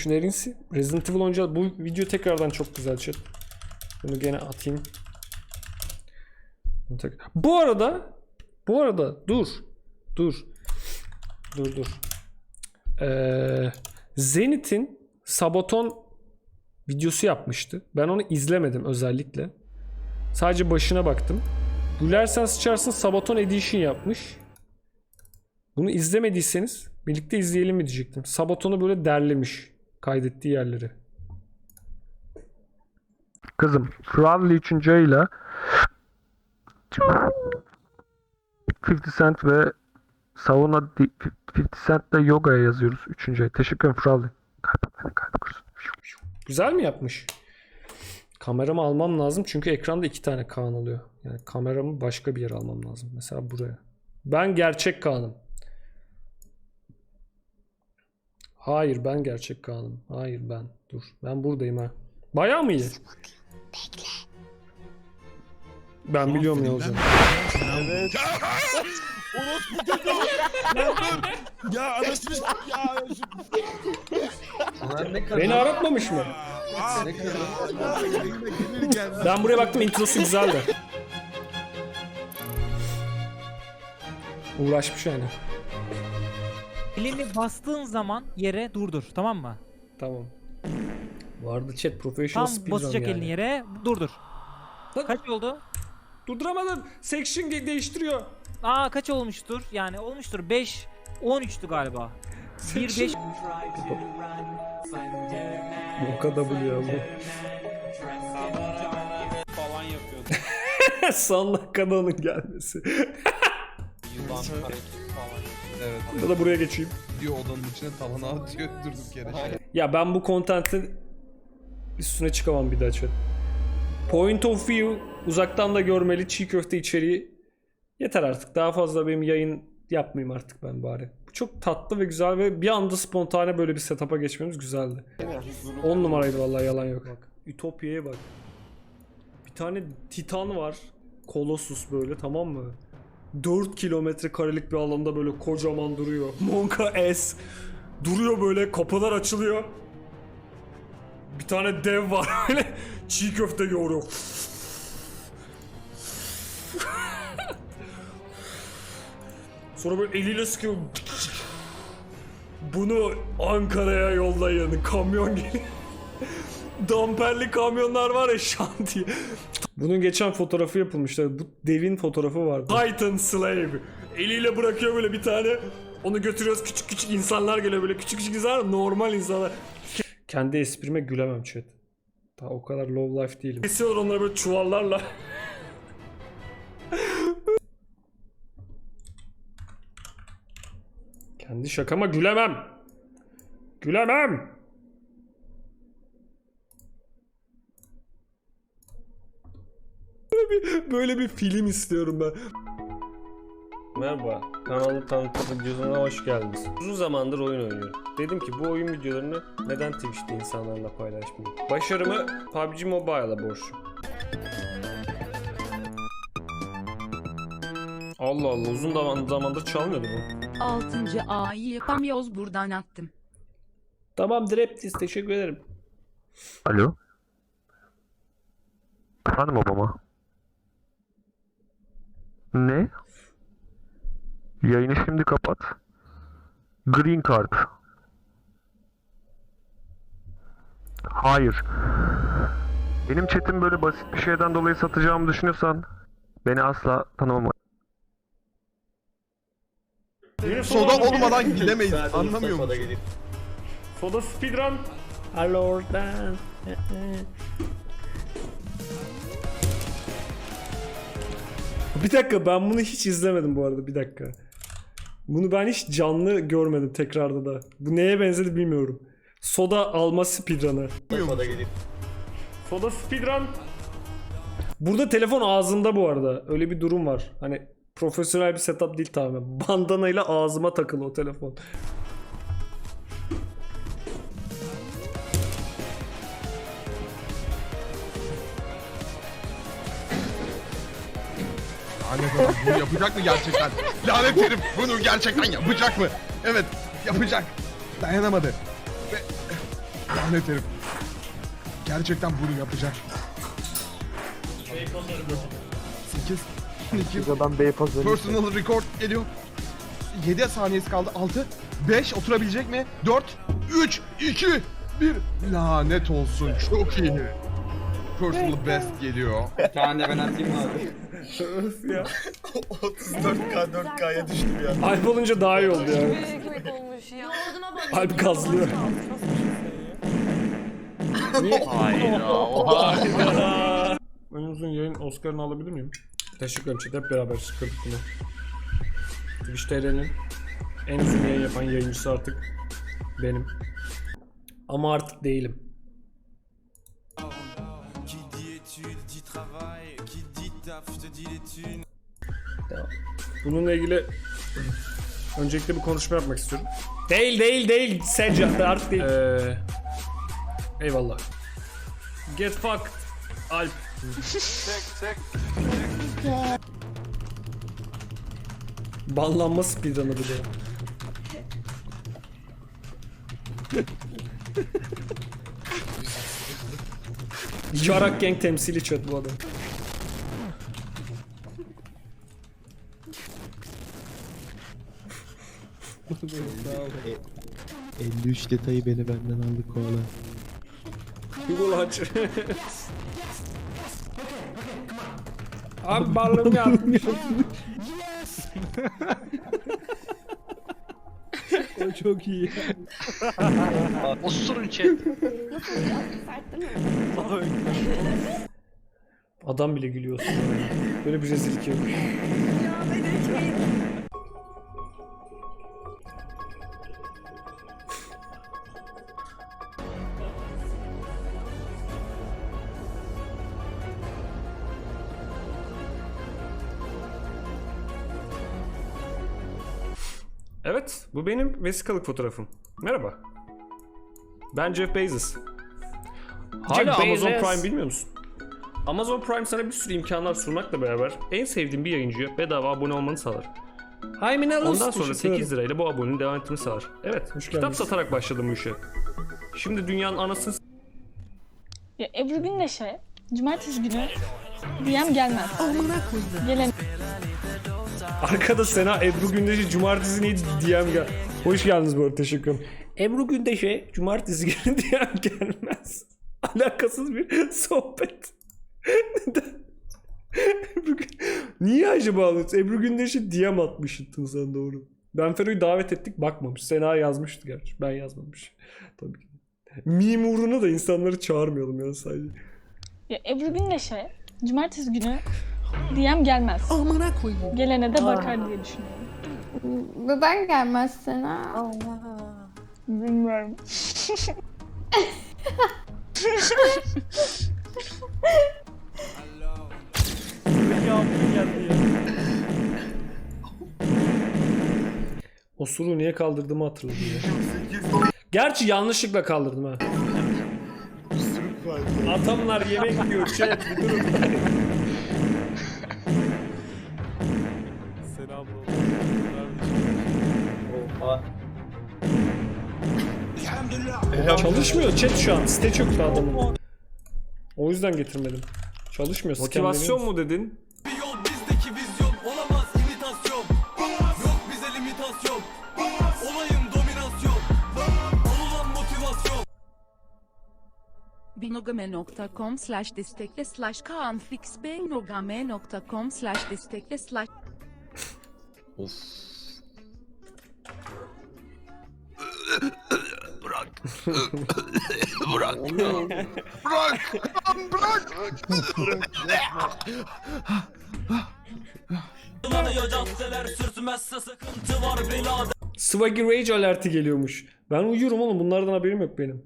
Düşünerinsi Resident Evil oyuncu bu video tekrardan çok güzel chat. Bunu gene atayım. Bu arada bu arada dur. Dur. Dur dur. Ee, Zenith'in Sabaton videosu yapmıştı. Ben onu izlemedim özellikle. Sadece başına baktım. Gülersen sıçarsın Sabaton Edition yapmış. Bunu izlemediyseniz birlikte izleyelim mi diyecektim. Sabaton'u böyle derlemiş. Kaydettiği yerleri. Kızım Crowley 3. ayıyla 50 Cent ve Savuna 50 Cent de Yoga'ya yazıyoruz 3. ay. Teşekkür ederim Crowley. Kalp beni kursun. Güzel mi yapmış? Kameramı almam lazım çünkü ekranda iki tane Kaan oluyor. Yani kameramı başka bir yere almam lazım. Mesela buraya. Ben gerçek Kaan'ım. Hayır ben gerçek Kaan'ım. Hayır ben. Dur. Ben buradayım ha. Bayağı mı iyi? Ben biliyorum ne olacağını. Evet. Orospu. Ya dur. Ya anasını ya. Ulan ne kadar Beni aratmamış mı? Ne kadar. Ben buraya baktım introsu güzeldi. Uğraşmış yani. Elini bastığın zaman yere durdur tamam mı? Tamam. Vardı chat professional Tam speedrun basacak yani. elini yere durdur. Lan- Kaç oldu? Durduramadım. Section değiştiriyor. Aa kaç olmuştur? Yani olmuştur 5 13'tü galiba. 1 5 Bu kadar ya bu. falan yapıyordu. Dakikada onun gelmesi. Yılan hareket falan. Evet. Ya da buraya geçeyim. Diyor odanın içine tavana atıyor durduk yere. Şey. Ya ben bu contentin üstüne çıkamam bir daha chat. Point of view uzaktan da görmeli çiğ köfte içeriği yeter artık. Daha fazla benim yayın yapmayayım artık ben bari. Bu çok tatlı ve güzel ve bir anda spontane böyle bir setup'a geçmemiz güzeldi. 10 numaraydı vallahi yalan yok. Bak Ütopya'ya bak. Bir tane Titan var. Colossus böyle tamam mı? 4 kilometre karelik bir alanda böyle kocaman duruyor. Monka S. Duruyor böyle kapılar açılıyor. Bir tane dev var böyle çiğ köfte yoğuruyor. Sonra böyle eliyle sıkıyor. Bunu Ankara'ya yollayın. Kamyon geliyor. Damperli kamyonlar var ya şantiye. Bunun geçen fotoğrafı yapılmıştı. Bu devin fotoğrafı vardı. Titan Slave. Eliyle bırakıyor böyle bir tane. Onu götürüyoruz küçük küçük insanlar geliyor böyle küçük küçük insanlar normal insanlar. Kendi esprime gülemem chat. Daha o kadar low life değilim. Kesiyorlar onları böyle çuvallarla. Kendi şakama gülemem. Gülemem. Bir, böyle bir film istiyorum ben. Merhaba, kanalı tanıtım videosuna hoş geldiniz. Uzun zamandır oyun oynuyorum. Dedim ki bu oyun videolarını neden Twitch'te insanlarla paylaşmayayım? Başarımı PUBG Mobile'a borçluyum. Allah Allah uzun zaman, zamandır çalmıyordu bu. 6. A'yı yapamıyoruz buradan attım. Tamam Dreptis teşekkür ederim. Alo. Efendim babama. Ne? Yayını şimdi kapat. Green Card. Hayır. Benim chatim böyle basit bir şeyden dolayı satacağımı düşünüyorsan beni asla tanımam. Soda olmadan gidemeyiz. Anlamıyor musun? Soda speedrun. Hello Bir dakika ben bunu hiç izlemedim bu arada bir dakika. Bunu ben hiç canlı görmedim tekrarda da. Bu neye benzedi bilmiyorum. Soda alma speedrun'ı. Soda speedrun. Burada telefon ağzında bu arada. Öyle bir durum var. Hani profesyonel bir setup değil tamamen. Bandana ile ağzıma takılı o telefon. Lanet olsun bunu yapacak mı gerçekten? Lanet herif bunu gerçekten yapacak mı? Evet yapacak. Dayanamadı. Ve Lanet herif. Gerçekten bunu yapacak. 8 2 Adam Beypazarı. Personal record geliyor. 7 saniyesi kaldı. 6 5 oturabilecek mi? 4 3 2 1 Lanet olsun. Çok iyi. Personal best geliyor. Yani ben atayım mı abi? Öf ya. 34K 4K'ya düştüm ya. Alp olunca daha iyi oldu ya. ekmek olmuş ya. Alp gazlıyor. En uzun yayın Oscar'ını alabilir miyim? Teşekkür ederim chat. Hep beraber çıkardık bunu. Twitch TR'nin en uzun yayın yapan yayıncısı artık benim. Ama artık değilim. Bununla ilgili öncelikle bir konuşma yapmak istiyorum. Değil değil değil Secca artık değil. Ee, eyvallah. Get fucked Alp. Banlanma speedrun'ı bir de. Yarak Gang temsili chat bu adam. E, 53 detayı beni benden aldı koala. Google aç. Abi balım yapmış. O çok iyi. Osurun chat. Adam bile gülüyorsun. Böyle bir rezillik yok. Evet, bu benim vesikalık fotoğrafım. Merhaba. Ben Jeff Bezos. Hala Amazon Prime bilmiyor musun? Amazon Prime sana bir sürü imkanlar sunmakla beraber en sevdiğin bir yayıncıya bedava abone olmanı sağlar. Ondan sonra 8 lirayla bu abonenin devam etmesini sağlar. Evet, kitap geldiniz. satarak başladım bu işe. Şimdi dünyanın anasını s- Ya Ebru Gündeş'e cumartesi günü DM gelmez. Gelen Arkada Sena Ebru Gündeş'e cumartesi neydi DM gel. Hoş geldiniz bu arada teşekkür ederim. Ebru Gündeş'e cumartesi günü DM gelmez. Alakasız bir sohbet. Neden? Ebru Niye acaba anlatıyorsun? Ebru Gündeş'e DM atmıştın sen doğru. Ben Fero'yu davet ettik bakmamış. Sena yazmıştı gerçi. Ben yazmamış. Tabii ki. Meme uğruna da insanları çağırmayalım ya sadece. ya Ebru Gündeş'e cumartesi günü DM gelmez. Gelene de bakar diye düşünüyorum. Neden gelmezsin ha? Bilmiyorum. O suru niye kaldırdığımı hatırladım ya. Gerçi yanlışlıkla kaldırdım ha. Atamlar yemek yiyor chat bir durun. Çalışmıyor chat şu an. Site çöktü adamın. O yüzden getirmedim. Çalışmıyor. Motivasyon mu dedin? Bizdeki vizyon olamaz imitasyon. Yok bize limitasyon. Olayım dominasyon. Olulan motivasyon. binogame.com slash destekle slash kaanfix binogame.com slash destekle slash Of. Bırak. Bırak. Bırak. Swaggy Rage alerti geliyormuş. Ben uyuyorum oğlum bunlardan haberim yok benim.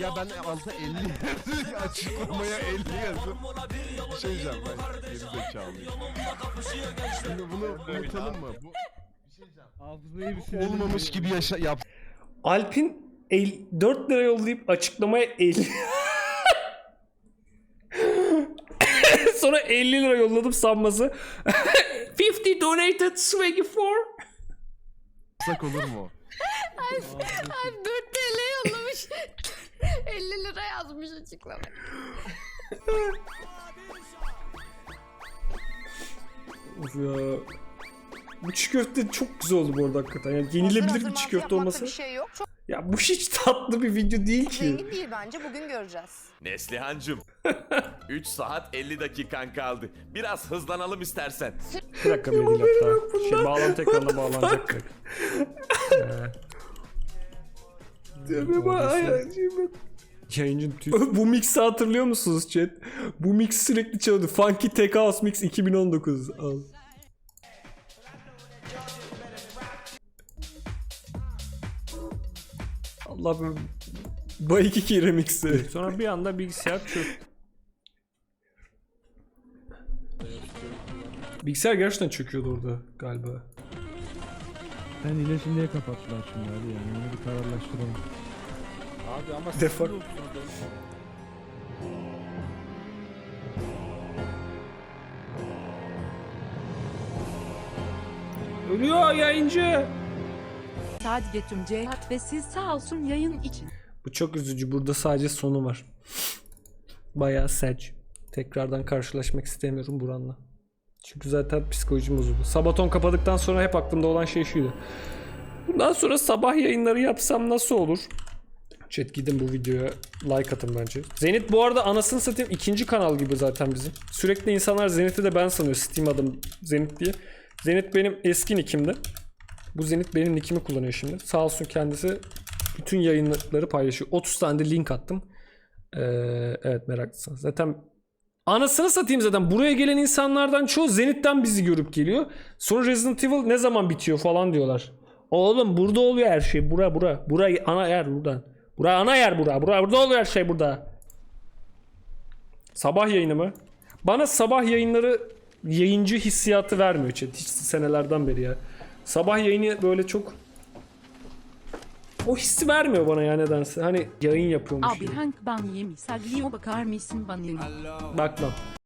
Ya ben alta 50 açıklamaya 50 yazdım. Bir şey diyeceğim ben geri zekalıyım. Şimdi bunu unutalım mı? Bu Hafızayı bir silelim. olmamış gibi yaşa yap. Alp'in el, 4 lira yollayıp açıklamaya 50 Sonra 50 lira yolladım sanması. 50 donated swaggy for. Sak olur mu? Ay 4 TL yollamış. 50 lira yazmış açıklama. Of ya. Bu çiğ köfte çok güzel oldu bu arada hakikaten. Yani yenilebilir bir çiğ köfte olması. Bir şey yok. Çok Ya bu hiç tatlı bir video değil ki. zengin değil bence. Bugün göreceğiz. Neslihancım. 3 saat 50 dakikan kaldı. Biraz hızlanalım istersen. Bir dakika bir hatta. Şey bağlantı ekranına bağlanacak. direkt. Yayıncın tüy. Bu mix'i hatırlıyor musunuz chat? Bu mix sürekli çalıyordu. Funky Tech House Mix 2019. Al. Allah be. Bay 2 remix'i. Sonra bir anda bilgisayar çöktü. Bilgisayar gerçekten çöküyordu orada galiba. Sen ilaçı niye kapattılar şimdi hadi yani onu bir kararlaştıralım. Abi ama siz yoksunuz. Ölüyor yayıncı. Sadece tüm Cihat ve siz sağ olsun yayın için. Bu çok üzücü. Burada sadece sonu var. Bayağı saç. Tekrardan karşılaşmak istemiyorum Buran'la. Çünkü zaten psikolojim bozuldu. Sabaton kapadıktan sonra hep aklımda olan şey şuydu. Bundan sonra sabah yayınları yapsam nasıl olur? Chat gidin bu videoya like atın bence. Zenit bu arada anasını satayım ikinci kanal gibi zaten bizim. Sürekli insanlar Zenit'i de ben sanıyor Steam adım Zenit diye. Zenit benim eski nickimdi. Bu Zenit benim nickimi kullanıyor şimdi. Sağ olsun kendisi bütün yayınları paylaşıyor. 30 tane de link attım. Ee, evet meraklısınız. Zaten anasını satayım zaten. Buraya gelen insanlardan çoğu Zenit'ten bizi görüp geliyor. Sonra Resident Evil ne zaman bitiyor falan diyorlar. Oğlum burada oluyor her şey. Bura bura. Bura ana yer buradan. Bura ana yer bura. Bura burada oluyor her şey burada. Sabah yayını mı? Bana sabah yayınları yayıncı hissiyatı vermiyor chat. Hiç senelerden beri ya. Sabah yayını böyle çok o hissi vermiyor bana ya nedense. Hani yayın yapıyormuş Abi gibi. Hank ban yemiş. Saglio bakar mısın bana? Bakmam.